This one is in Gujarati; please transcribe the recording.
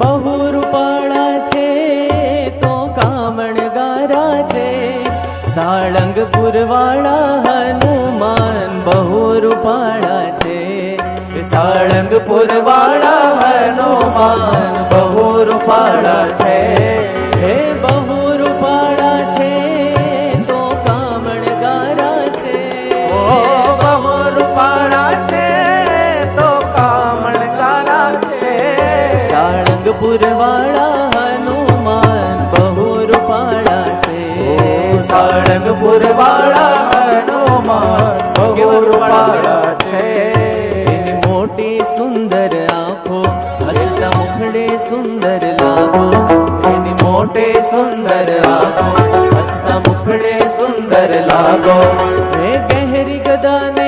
બહુ રૂપાળા છે તો કામણ ગારા છે. સાળંગપુરવાળા હનુમાન બહુ રૂપાળા છે. સાળંગપુરવાળા હનુમાન બહુ રૂપાળા છે. હે બહુ રૂપાળા છે તો કામણ ગારા છે. બહુ રૂપાળા છે તો કામણ ગારા છે. સાળ વાળા હનુમાન બહુ રૂપાળા છે. સાળંગપુરવાળા હનુમાન બહુ રૂપાળા છે. એની મોટી સુંદર આંખો હસતા મુખડે સુંદર લાગો. એની મોટે સુંદર આંખો હસતા મુખડે સુંદર લાગો. ગહેરી ગદાને